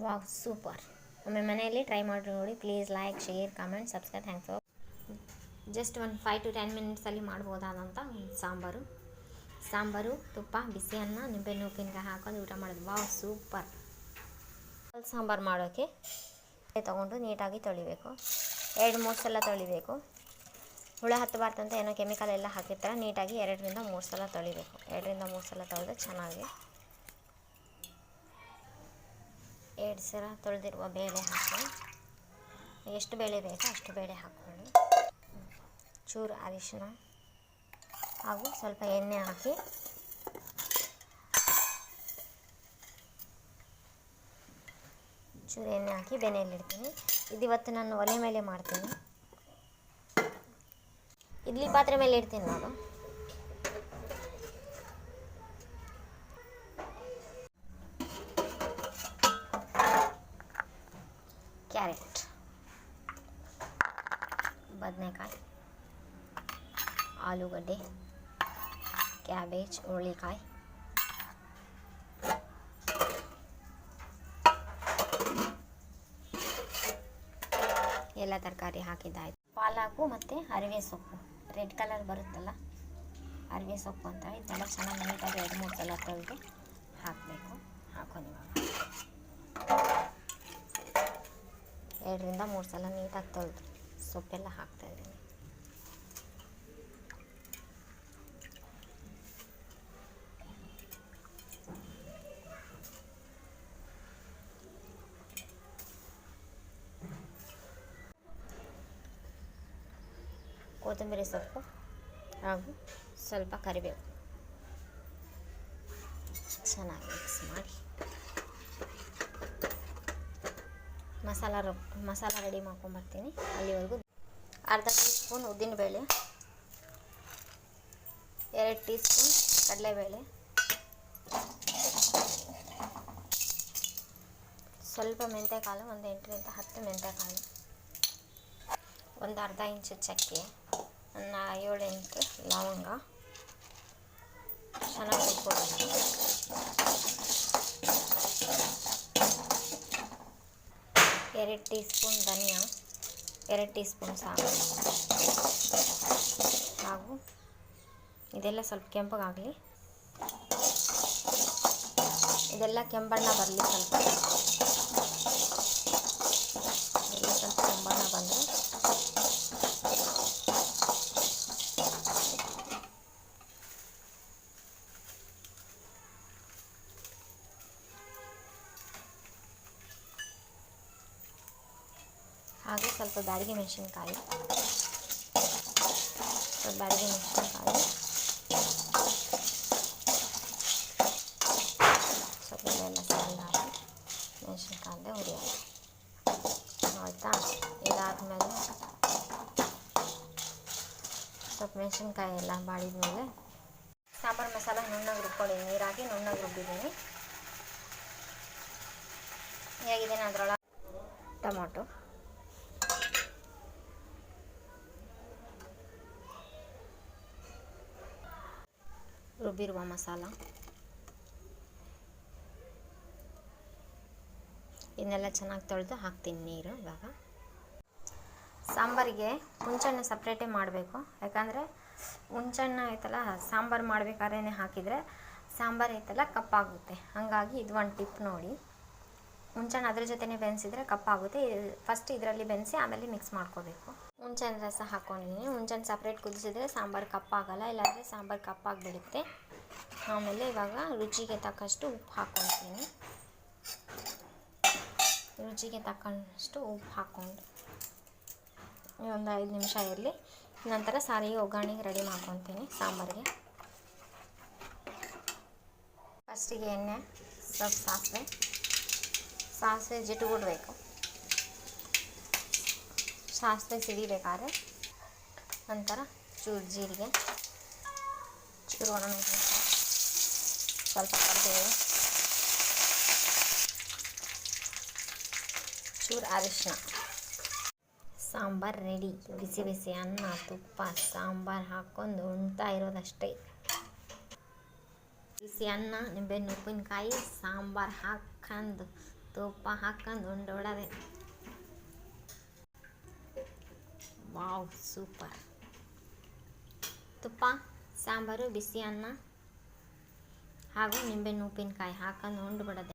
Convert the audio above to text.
Wow, super. ಒಮ್ಮೆ ಮನೆಯಲ್ಲಿ try ಮಾಡಿ ನೋಡಿ. Please like share comment subscribe thanks for just ಒಂದು ಫೈವ್ ಟು ಟೆನ್ ಮಿನಿಟ್ಸಲ್ಲಿ ಮಾಡ್ಬೋದಾದಂಥ ಒಂದು ಸಾಂಬಾರು. ಸಾಂಬಾರು, ತುಪ್ಪ, ಬಿಸಿ ಅನ್ನ ಉಪ್ಪಿನಕಾಯಿ ಹಾಕೊಂಡು ಊಟ ಮಾಡೋದು. Wow, super. ಸಾಂಬಾರು ಮಾಡೋಕ್ಕೆ ತೊಗೊಂಡು ನೀಟಾಗಿ ತೊಳಿಬೇಕು. ಎರಡು ಮೂರು ಸಲ ತೊಳಿಬೇಕು. ಹುಳ ಹತ್ತಬಾರ್ದಂತ ಏನೋ ಕೆಮಿಕಲ್ ಎಲ್ಲ ಹಾಕಿರ್ತಾರೆ. ನೀಟಾಗಿ ಎರಡರಿಂದ ಮೂರು ಸಲ ತೊಳಿಬೇಕು. ಎರಡರಿಂದ ಮೂರು ಸಲ ತೊಳೆದು ಚೆನ್ನಾಗಿ ಎರಡು ತೊಳೆದಿರುವ ಬೇಳೆ ಹಾಕಿ. ಎಷ್ಟು ಬೇಳೆ ಬೇಕೋ ಅಷ್ಟು ಬೇಳೆ ಹಾಕ್ಕೊಳ್ಳಿ. ಚೂರು ಅರಿಶಿನ ಹಾಗೂ ಸ್ವಲ್ಪ ಎಣ್ಣೆ ಹಾಕಿ. ಚೂರು ಎಣ್ಣೆ ಹಾಕಿ ಬೆನೆಯಲ್ಲಿ ಇಡ್ತೀನಿ. ಇವತ್ತು ನಾನು ಒಲೆ ಮೇಲೆ ಮಾಡ್ತೀನಿ. ಇಡ್ಲಿ ಪಾತ್ರೆ ಮೇಲೆ ಇಡ್ತೀನಿ ನಾನು. ಕ್ಯಾರೆಟ್. ಬದನೆಕಾಯಿ, ಆಲೂಗಡ್ಡೆ, ಕ್ಯಾಬೇಜ್, ಹುರುಳಿಕಾಯಿ. ಎಲ್ಲ ತರಕಾರಿ ಹಾಕಿದ್ದಾಯ್ತು. ಪಾಲಾಕು ಮತ್ತು ಅರಿವೆ ಸೊಪ್ಪು. ರೆಡ್ ಕಲರ್ ಬರುತ್ತಲ್ಲ, ಅರಿವೆ ಸೊಪ್ಪು ಅಂತ ಇದೆಲ್ಲ ಚೆನ್ನಾಗಿ ನೀಟಾಗಿ ಎರಡು ಮೂರು ಸಲ ತೊಳೆದು ಹಾಕಬೇಕು ಹಾಕೊಂಡು ಇವಾಗ ಎರಡರಿಂದ ಮೂರು ಸಲ ನೀಟಾಗಿ ತೊಳೆದು ಸೊಪ್ಪೆಲ್ಲ ಹಾಕ್ತಾಯಿದ್ದೀನಿ ಕೊತ್ತಂಬರಿ ಸೊಪ್ಪು ಹಾಗೂ ಸ್ವಲ್ಪ ಕರಿಬೇವು. ಚೆನ್ನಾಗಿ ಮಿಕ್ಸ್ ಮಾಡಿ. ಮಸಾಲ ರ, ಮಸಾಲ ರೆಡಿ ಮಾಡ್ಕೊಂಬರ್ತೀನಿ ಅಲ್ಲಿವರೆಗೂ ಅರ್ಧ ಟೀ ಸ್ಪೂನ್ ಉದ್ದಿನಬೇಳೆ ಎರಡು ಟೀ ಸ್ಪೂನ್ ಕಡಲೆಬೇಳೆ, ಸ್ವಲ್ಪ ಮೆಂತ್ಯಕಾಳು ಒಂದು ಎಂಟರಿಂದ ಹತ್ತು ಮೆಂತ್ಯಕಾಳು ಒಂದು ಅರ್ಧ ಇಂಚು ಚಕ್ಕೆ, ಒಂದು ಏಳು ಎಂಟು ಲವಂಗ ಚೆನ್ನಾಗಿ ಹುರ್ಕೊಬೇಕು ಎರಡು ಟೀ ಸ್ಪೂನ್ ಧನಿಯಾ, ಎರಡು ಟೀ ಸ್ಪೂನ್ ಸಾಕು ಹಾಗೂ ಇದೆಲ್ಲ ಸ್ವಲ್ಪ ಕೆಂಪಗಾಗಲಿ. ಇದೆಲ್ಲ ಕೆಂಬಣ್ಣ ಬರಲಿ ಸ್ವಲ್ಪ ಇದೆಲ್ಲ ಸ್ವಲ್ಪ ಕೆಂಬಣ್ಣ ಬಂದರೆ ಹಾಗೆ ಸ್ವಲ್ಪ ಬ್ಯಾಡಿಗೆ ಮೆಣಸಿನ್ಕಾಯಿ. ಸ್ವಲ್ಪ ಬ್ಯಾಡಿಗೆ ಮೆಣಸಿನ್ಕಾಯಿ. ಸ್ವಲ್ಪ ಮಸಾಲೆ ಹಾಕಿ ಮೆಣಸಿನ್ಕಾಯಿ ಹುರಿಯೋದು ಆಯಿತಾ ಇದಾದಮೇಲೆ ಸ್ವಲ್ಪ ಮೆಣಸಿನ್ಕಾಯಿ ಎಲ್ಲ ಬಾಡಿದ ಮೇಲೆ ಸಾಂಬಾರು ಮಸಾಲ ನುಣ್ಣಗೆ ರುಬ್ಕೊಳ್ಳಿ. ನೀರಾಗಿ ನುಣ್ಣಗೆ ರುಬ್ಬಿದ್ದೀನಿ. ಹೇಗಿದೆ ಅದರೊಳಗೆ? ಟೊಮೊಟೊ. ರುಬ್ಬಿರುವ ಮಸಾಲ. ಇದನ್ನೆಲ್ಲ ಚೆನ್ನಾಗಿ ತೊಳೆದು ಹಾಕ್ತೀನಿ ನೀರು ಇವಾಗ. ಸಾಂಬಾರಿಗೆ ಹುಂಚಣ್ಣು ಸಪ್ರೇಟೇ ಮಾಡಬೇಕು. ಯಾಕಂದರೆ ಹುಂಚಣ್ಣು ಐತಲ್ಲ, ಸಾಂಬಾರು ಮಾಡಬೇಕಾದ್ರೇ ಹಾಕಿದರೆ ಸಾಂಬಾರು ಐತಲ್ಲ, ಕಪ್ಪಾಗುತ್ತೆ. ಹಾಗಾಗಿ ಇದು ಒಂದು ಟಿಪ್ ನೋಡಿ. ಹುಂಚಣ್ಣು ಅದ್ರ ಜೊತೆನೇ ಬೆನ್ಸಿದ್ರೆ ಕಪ್ಪಾಗುತ್ತೆ. ಫಸ್ಟ್ ಇದರಲ್ಲಿ ಬೆನ್ಸಿ ಆಮೇಲೆ ಮಿಕ್ಸ್ ಮಾಡ್ಕೋಬೇಕು. ಹುಂಚೆನ್ ರಸ ಹಾಕ್ಕೊಂಡಿದ್ದೀನಿ ಹುಂಚೆನ್ ಸಪ್ರೇಟ್ ಕುದಿಸಿದ್ರೆ ಸಾಂಬಾರು ಕಪ್ಪಾಗಲ್ಲ ಇಲ್ಲಾಂದರೆ ಸಾಂಬಾರು ಕಪ್ಪಾಗಿಬಿಡುತ್ತೆ ಆಮೇಲೆ ಇವಾಗ ರುಚಿಗೆ ತಕ್ಕಷ್ಟು ಉಪ್ಪು ಹಾಕ್ಕೊಳ್ತೀನಿ ರುಚಿಗೆ ತಕ್ಕಷ್ಟು ಉಪ್ಪು ಹಾಕ್ಕೊಂಡು ಒಂದು ಐದು ನಿಮಿಷ ಇರಲಿ. ನಂತರ ಸಾರಿಗೆ ಒಗ್ಗರಣೆಗೆ ರೆಡಿ ಮಾಡ್ಕೊತೀನಿ ಸಾಂಬಾರಿಗೆ. ಫಸ್ಟಿಗೆ ಎಣ್ಣೆ, ಸ್ವಲ್ಪ ಸಾಸಿವೆ. ಸಾಸಿವೆ ಜಿಟ್ಟುಬಿಡ್ಬೇಕು ಸಾಸಿವೆ ಸಿಡಿಬೇಕಾದ್ರೆ ನಂತರ ಚೂರು ಜೀರಿಗೆ, ಚೂರು ಒಣಮೆಣಸಿನ್ಕಾಯಿ ಸ್ವಲ್ಪ ಕರಿಬೇವು, ಚೂರು ಅರಿಶಿನ ಸಾಂಬಾರು ರೆಡಿ ಬಿಸಿ ಬಿಸಿ ಅನ್ನ, ತುಪ್ಪ, ಸಾಂಬಾರು ಹಾಕ್ಕೊಂಡು ಉಣ್ತಾ ಇರೋದಷ್ಟೇ. ಬಿಸಿ ಅನ್ನ, ನಿಂಬೆಹಣ್ಣು, ಉಪ್ಪಿನಕಾಯಿ, ಸಾಂಬಾರು ಹಾಕ್ಕೊಂಡು ತುಪ್ಪ ಹಾಕೊಂಡು ಉಂಡೋಡದೆ ವಾವ್ ಸೂಪರ್ ತುಪ್ಪ ಸಾಂಬಾರು ಬಿಸಿ ಅನ್ನ ಹಾಗೂ ನಿಂಬೆಹಣ್ಣು ಉಪ್ಪಿನಕಾಯಿ ಹಾಕೊಂಡು ಉಂಡು ಬಿಡೋದೆ